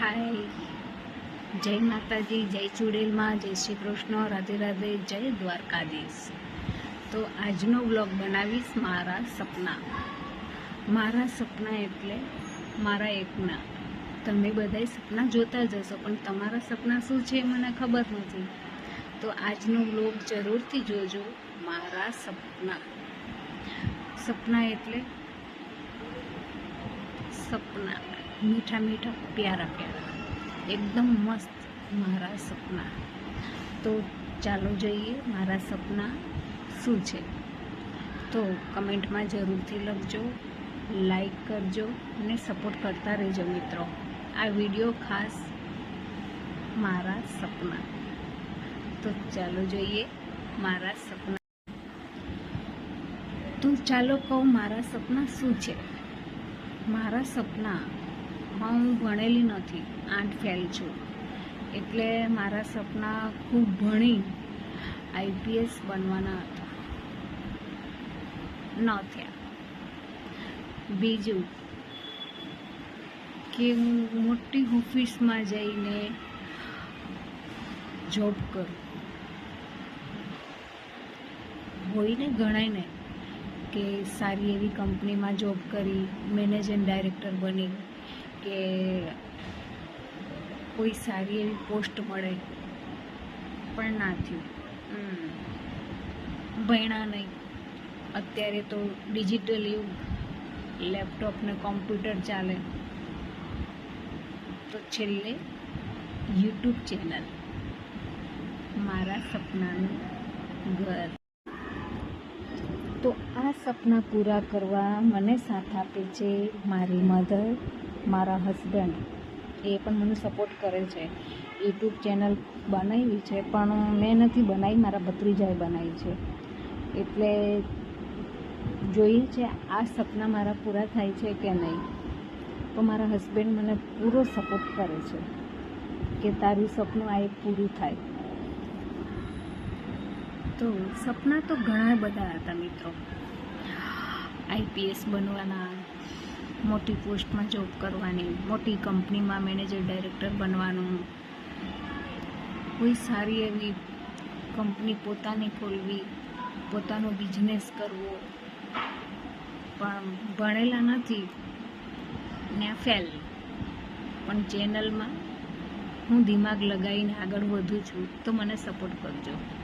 હાય. જય માતાજી, જય ચુડેલમાં, જય શ્રી કૃષ્ણ, રાધે રાધે, જય દ્વારકાધીશ. તો આજનો વ્લોગ બનાવીશ મારા સપના. મારા સપના એટલે મારા એકના. તમે બધાય સપના જોતા જ હશો, પણ તમારા સપના શું છે મને ખબર નથી. તો આજનો વ્લોગ જરૂરથી જોજો, મારા સપના. સપના એટલે સપના. મીઠા મીઠા પ્યારા પ્યારા એકદમ મસ્ત મારા સપના. તો ચાલો જોઈએ મારા સપના શું છે. તો કમેન્ટમાં જરૂરથી લખજો, લાઈક કરજો અને સપોર્ટ કરતા રહેજો મિત્રો. આ વીડિયો ખાસ મારા સપના. તો ચાલો જોઈએ મારા સપના. તો ચાલો કહું મારા સપના શું છે. મારા સપના હું ભણેલી નથી, આઠ ફેલ છું. એટલે મારા સપના ખૂબ ભણી આઈપીએસ બનવાના હતા. ન થયા. બીજું કે હું મોટી ઓફિસમાં જઈને જોબ કરું. હોય ને ગણાય ને કે સારી એવી કંપનીમાં જોબ કરી, મેનેજિંગ ડાયરેક્ટર બની. કે કોઈ સારી એવી પોસ્ટ મળે. પણ ના થયું. ભણ્યા નહીં. અત્યારે તો ડિજિટલ યુગ. લેપટોપ ને કોમ્પ્યુટર ચાલે. તો છેલ્લે યુટ્યુબ ચેનલ મારા સપનાનું ઘર. તો આ સપના પૂરા કરવા મને સાથ આપે છે મારી મધર, મારા હસબન્ડ એ પણ મને સપોર્ટ કરે છે. યુટ્યુબ ચેનલ બનાવી છે, પણ મેં નથી બનાવી, મારા ભત્રીજાએ બનાવી છે. એટલે જોઈએ છે આ સપના મારા પૂરા થાય છે કે નહીં. તો મારા હસબન્ડ મને પૂરો સપોર્ટ કરે છે કે તારું સપનું આ એક પૂરું થાય. તો સપના તો ઘણા બધા હતા મિત્રો. આઈપીએસ બનવાના, મોટી પોસ્ટમાં જોબ કરવાની, મોટી કંપનીમાં મેનેજર ડાયરેક્ટર બનવાનું. કોઈ સારી એવી કંપની પોતાની ખોલવી, પોતાનો બિઝનેસ કરવો. પણ ભણેલા નથી. ને ફેલ પણ ચેનલમાં હું દિમાગ લગાવીને આગળ વધું છું, તો મને સપોર્ટ કરજો.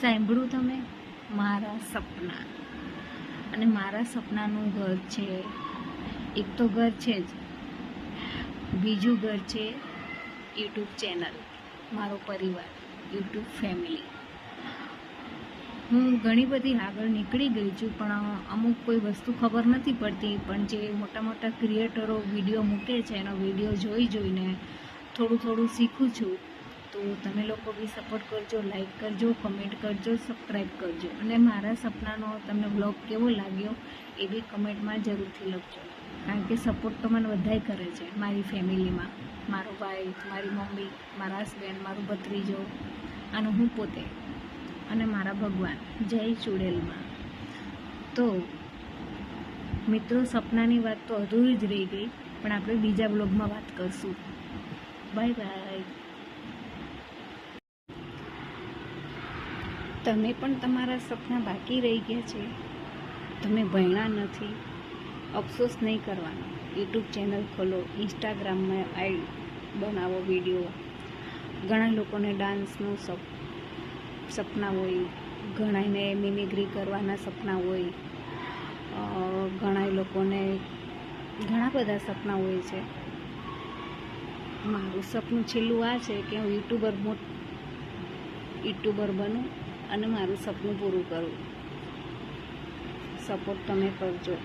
સાંભળ્યું તમે મારા સપના. અને મારા સપનાનું ઘર છે. એક તો ઘર છે જ. બીજું ઘર છે યુટ્યુબ ચેનલ. મારો પરિવાર, યુટ્યુબ ફેમિલી. હું ઘણી બધી આગળ નીકળી ગઈ છું, પણ અમુક કોઈ વસ્તુ ખબર નથી પડતી. પણ જે મોટા મોટા ક્રિએટરો વીડિયો મૂકે છે, એનો વીડિયો જોઈ જોઈને થોડું થોડું શીખું છું. તો તમે લોકો બી સપોર્ટ કરજો લાઈક કરજો કમેન્ટ કરજો સબસ્ક્રાઈબ કરજો. અને મારા સપનાનો તમને બ્લોગ કેવો લાગ્યો એ બી કમેન્ટમાં જરૂરથી લખજો. કારણ કે સપોર્ટ તો મને બધાય કરે છે, મારી ફેમિલીમાં મારો ભાઈ, મારી મમ્મી, મારા હસબેન્ડ મારું ભત્રીજો, અને હું પોતે. અને મારા ભગવાન. જય ચુડેલમાં. તો મિત્રો, સપનાની વાત તો અધૂરી જ રહી ગઈ, પણ આપણે બીજા બ્લોગમાં વાત કરશું. બાય બાય તમે પણ તમારા સપના બાકી રહી ગયા છે. તમે ભણ્યા નથી. અફસોસ નહીં કરવાનો. યુટ્યુબ ચેનલ ખોલો, ઇન્સ્ટાગ્રામમાં આઈ બનાવો વીડિયો. ઘણા લોકોને ડાન્સનું સપ, સપના હોય, ઘણાને મિમિગ્રી કરવાના સપના હોય. ઘણા લોકોને, ઘણા બધા સપના હોય છે. મારું સપનું છેલ્લું આ છે કે હું યુટ્યુબર મોટ, યુટ્યુબર બનું. અને મારું સપનું પૂરું કરું. સપોર્ટ તમે કરજો.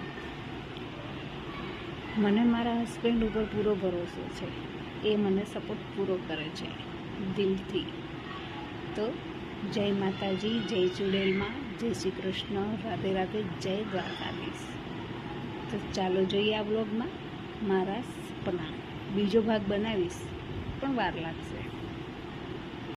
મને મારા હસબન્ડ ઉપર પૂરો ભરોસો છે. એ મને સપોર્ટ પૂરો કરે છે. દિલથી. તો જય માતાજી, જય ચુડેલમાં, જય શ્રી કૃષ્ણ. રાધે રાધે, જય દ્વારકાધીશ. તો ચાલો જોઈએ આ બ્લોગમાં મારા સપના. બીજો ભાગ બનાવીશ, પણ વાર લાગશે.